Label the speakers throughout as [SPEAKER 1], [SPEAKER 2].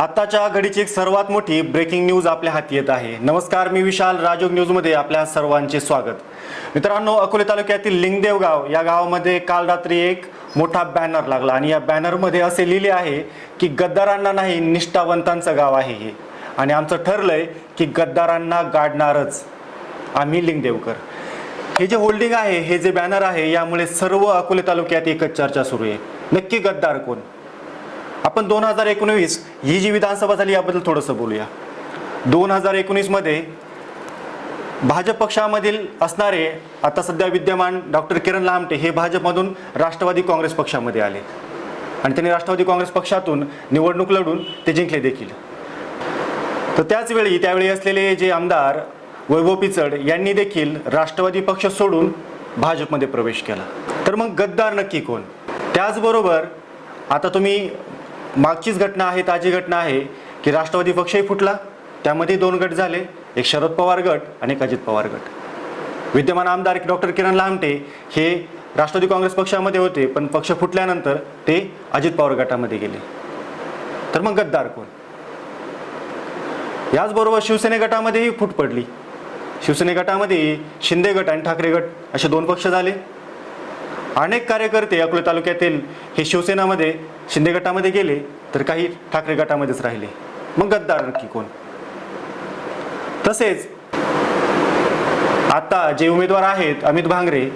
[SPEAKER 1] आत्ताच्या घडीची एक सर्वात मोठी ब्रेकिंग न्यूज आपल्या हाती येत आहे. नमस्कार मी विशाल राजोग न्यूजमध्ये आपल्या सर्वांचे स्वागत. मित्रांनो अकोले तालुक्यातील लिंगदेव गाव या गावामध्ये काल रात्री एक मोठा बॅनर लागला आणि या बॅनरमध्ये असे लिहिले आहे की गद्दारांना नाही निष्ठावंतांचं गाव आहे हे. आणि आमचं ठरलंय की गद्दारांना गाडणारच आम्ही लिंगदेवकर. हे जे होल्डिंग आहे हे जे बॅनर आहे यामुळे सर्व अकोले तालुक्यात एकच चर्चा सुरू आहे. नक्की गद्दार कोण? आपण दोन हजार एकोणवीस ही जी विधानसभा झाली याबद्दल थोडंसं बोलूया. दोन हजार एकोणीसमध्ये भाजप पक्षामधील असणारे आता सध्या विद्यमान डॉक्टर किरण लामटे हे भाजपमधून राष्ट्रवादी काँग्रेस पक्षामध्ये आले. आणि त्यांनी राष्ट्रवादी काँग्रेस पक्षातून निवडणूक लढून ते जिंकले देखील. तर त्याचवेळी त्यावेळी असलेले जे आमदार वैभव पिचड यांनी देखील राष्ट्रवादी पक्ष सोडून भाजपमध्ये प्रवेश केला. तर मग गद्दार नक्की कोण? त्याचबरोबर आता तुम्ही मागचीच घटना आहे ताजी घटना आहे की राष्ट्रवादी पक्षही फुटला. त्यामध्ये दोन गट झाले एक शरद पवार गट आणि एक अजित पवार गट. विद्यमान आमदार डॉक्टर किरण लामटे हे राष्ट्रवादी काँग्रेस पक्षामध्ये होते पण पक्ष फुटल्यानंतर ते अजित पवार गटामध्ये गेले. तर मग गद्दार कोण? याचबरोबर शिवसेने गटामध्येही फूट पडली. शिवसेने गटामध्ये शिंदे गट आणि ठाकरे गट असे दोन पक्ष झाले. अनेक कार्यकर्ते अकोले तालुक्यातील हे शिवसेनामध्ये शिंदे गटामध्ये गेले तर काही ठाकरे गटामध्येच राहिले. मग गद्दार नक्की कोण? तसेच आता जे उमेदवार आहेत अमित भांगरे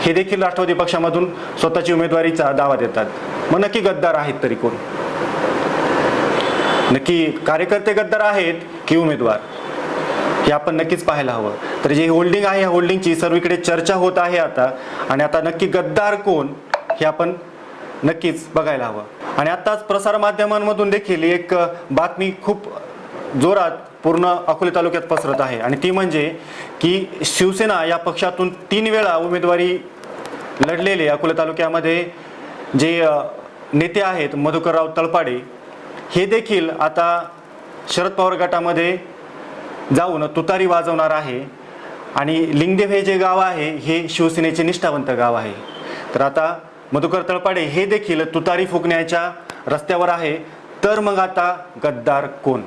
[SPEAKER 1] हे देखील राष्ट्रवादी पक्षामधून स्वतःची उमेदवारीचा दावा देतात. मग नक्की गद्दार आहेत तरी कोण? नक्की कार्यकर्ते गद्दार आहेत की उमेदवार? हे आपण नक्कीच पाहायला हवं. तर जे होल्डिंग आहे या होल्डिंगची सर्वीकडे चर्चा होत आहे आता. आणि आता नक्की गद्दार कोण हे आपण नक्कीच बघायला हवं. आणि आत्ताच प्रसारमाध्यमांमधून देखील एक बातमी खूप जोरात पूर्ण अकोले तालुक्यात पसरत आहे. आणि ती म्हणजे की शिवसेना या पक्षातून तीन वेळा उमेदवारी लढलेले अकोले तालुक्यामध्ये जे नेते आहेत मधुकरराव तळपाडे हे देखील आता शरद पवार गटामध्ये जाऊन तुतारी वाजवणार आहे. आणि लिंगदेव हे जे गाव आहे हे शिवसेनेचे निष्ठावंत गाव आहे. तर आता मधुकर तळपाडे हे देखील तुतारी फुकण्याच्या रस्त्यावर आहे. तर मग आता गद्दार कोण?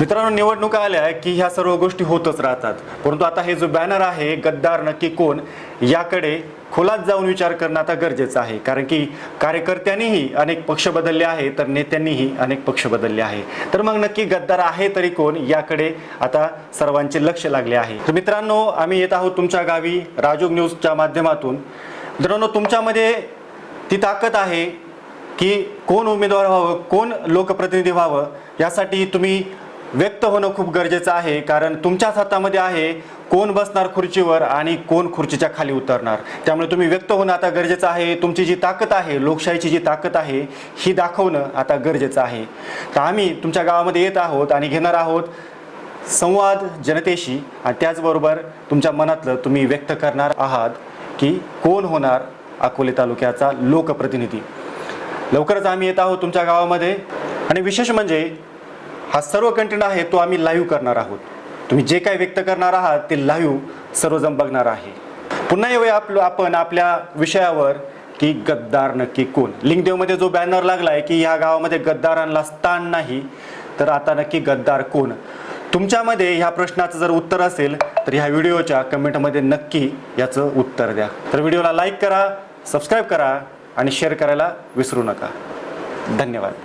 [SPEAKER 1] मित्रांनो निवडणुका आल्या की ह्या सर्व गोष्टी होतच राहतात. परंतु आता हे जो बॅनर आहे गद्दार नक्की कोण याकडे खोलात जाऊन विचार करणं आता गरजेचं आहे. कारण की कार्यकर्त्यांनीही अनेक पक्ष बदलले आहे तर नेत्यांनीही अनेक पक्ष बदलले आहे तर मग नक्की गद्दार आहे तरी कोण याकडे आता सर्वांचे लक्ष लागले आहे. तर मित्रांनो आम्ही येत आहोत तुमच्या गावी राजोग न्यूजच्या माध्यमातून. मित्रांनो तुमच्यामध्ये ती ताकद आहे की कोण उमेदवार व्हावं कोण लोकप्रतिनिधी व्हावं यासाठी तुम्ही व्यक्त होणं खूप गरजेचं आहे कारण तुमच्याच हातामध्ये आहे कोण बसणार खुर्चीवर आणि कोण खुर्चीच्या खाली उतरणार. त्यामुळे तुम्ही व्यक्त होणं आता गरजेचं आहे तुमची जी ताकद आहे लोकशाहीची जी ताकद आहे ही दाखवणं आता गरजेचं आहे. तर आम्ही तुमच्या गावामध्ये येत आहोत आणि घेणार आहोत संवाद जनतेशी आणि त्याचबरोबर तुमच्या मनातलं तुम्ही व्यक्त करणार आहात की कोण होणार अकोले तालुक्याचा लोकप्रतिनिधी. लवकरच आम्ही येत आहोत तुमच्या गावामध्ये आणि विशेष म्हणजे हा सर्व कंटेंट आहे तो आम्ही लाईव्ह करणार आहोत. तुम्ही जे काय व्यक्त करणार आहात ते लाईव्ह सर्वजण बघणार आहे. पुन्हा येऊया आपलं आपण आपल्या विषयावर की गद्दार नक्की कोण? लिंगदेवमध्ये जो बॅनर लागलाय की ह्या गावामध्ये गद्दारांना स्थान नाही तर आता नक्की गद्दार कोण? तुमच्यामध्ये ह्या प्रश्नाचं जर उत्तर असेल तर ह्या व्हिडिओच्या कमेंटमध्ये नक्की याचं उत्तर द्या. तर व्हिडिओला लाईक करा सबस्क्राईब करा आणि शेअर करायला विसरू नका. धन्यवाद.